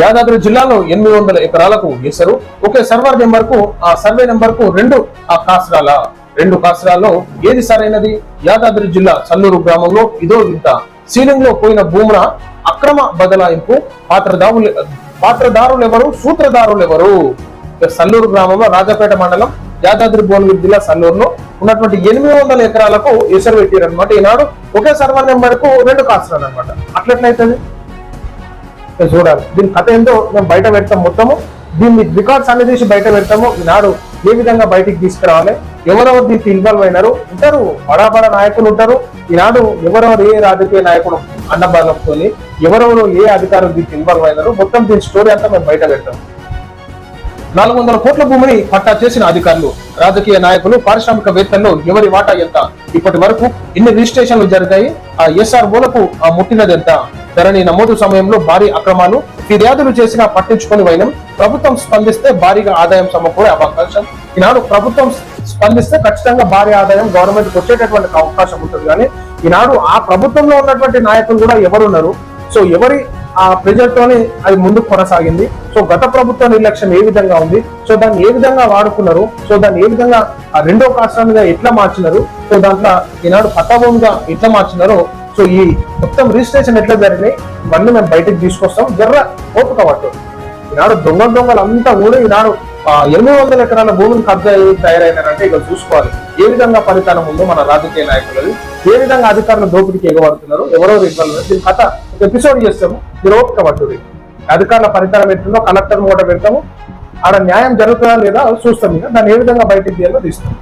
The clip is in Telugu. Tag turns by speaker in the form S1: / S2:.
S1: యాదాద్రి జిల్లాలో ఎనిమిది వందల ఎకరాలకు వేశారు. ఒకే సర్వర్ నెంబర్కు ఆ సర్వే నెంబర్కు రెండు ఆ కాసరాల రెండు కాసరాల్లో ఏది సరైనది? యాదాద్రి జిల్లా సల్లూరు గ్రామంలో ఇదో వింత. సీలింగ్లో పోయిన భూముల అక్రమ బదలాయింపు పాత్రదారులు పాత్రదారులు ఎవరు సూత్రధారులు ఎవరు సల్లూరు గ్రామంలో రాజపేట మండలం యాదాద్రి భువనగిరి జిల్లా సల్లూరులో ఉన్నటువంటి ఎనిమిది వందల ఎకరాలకు ఎసరు పెట్టారు అనమాట ఈనాడు. ఒకే సర్వర్ నెంబర్కు రెండు కాసరాలు అనమాట అట్లెట్లయితుంది? నేను చూడాలి. దీని కథ ఏంటో మేము బయట పెడతాం మొత్తము. దీన్ని రికార్డ్స్ అన్ని తీసి బయట పెడతాము. ఈనాడు ఏ విధంగా బయటికి తీసుకురావాలి? ఎవరెవరు దీనికి ఇన్వాల్వ్ అయినారు? ఉంటారు. బడాబడ నాయకులు ఉంటారు. ఈనాడు ఎవరెవరు ఏ రాజకీయ నాయకుడు అన్నబాలంతో ఎవరెవరు ఏ అధికారులు దీనికి ఇన్వాల్వ్ అయినారు? మొత్తం దీని స్టోరీ అంతా మేము బయట పెడతాం. నాలుగు వందల కోట్ల భూమిని పట్టా చేసిన అధికారులు రాజకీయ నాయకులు పారిశ్రామికవేత్తల్లో ఎవరి వాటా ఎంత? ఇప్పటి వరకు ఎన్ని రిజిస్ట్రేషన్లు జరిగాయి? ఆ ఎస్ఆర్ మూలకు ఆ ముట్టినది ఎంత? ధరణి నమోదు సమయంలో భారీ అక్రమాలు ఫిర్యాదులు చేసినా పట్టించుకొని వైనం. ప్రభుత్వం స్పందిస్తే భారీగా ఆదాయం సమకూరే అవకాశం. ఈనాడు ప్రభుత్వం స్పందిస్తే ఖచ్చితంగా భారీ ఆదాయం గవర్నమెంట్ వచ్చేటటువంటి అవకాశం ఉంటుంది. కానీ ఈనాడు ఆ ప్రభుత్వంలో ఉన్నటువంటి నాయకులు కూడా ఎవరున్నారు? సో ఎవరి ఆ ప్రజలతోనే అది ముందుకు కొనసాగింది. సో గత ప్రభుత్వ నిర్లక్ష్యం ఏ విధంగా ఉంది? సో దాన్ని ఏ విధంగా వాడుకున్నారు? సో దాన్ని ఏ విధంగా ఆ రెండో కాష్టాలుగా ఎట్లా మార్చినారు? సో దాంట్లో ఈనాడు పట్టభూమిగా ఎట్లా మార్చినారో సో ఈ మొత్తం రిజిస్ట్రేషన్ ఎట్లా జరిగినాయి? ఇవన్నీ మేము బయటకు తీసుకొస్తాం. జర్ర ఓపిక పట్టు. ఈనాడు దొంగ దొంగలు అంతా కూడా ఈనాడు ఆ, ఎనిమిది వందల ఎకరాల భూమిని కబ్జా తయారైనారంటే ఇక చూసుకోవాలి. ఏ విధంగా ఫలితానం ఉందో మన రాజకీయ నాయకులది ఏ విధంగా అధికారులు దోపిడీకి ఎగబడుతున్నారు ఎవరెవరు ఇవ్వాలి దీని కథ ఒక ఎపిసోడ్ చేస్తాము. మీరు ఓపిక పట్టుది అధికారుల ఫలితాలు ఎట్లుందో కలెక్టర్ కూడా పెడతాము. ఆడ న్యాయం జరుగుతుందా లేదా చూస్తాం ఇక. దాన్ని ఏ విధంగా బయటికి తీయాలో తీస్తాం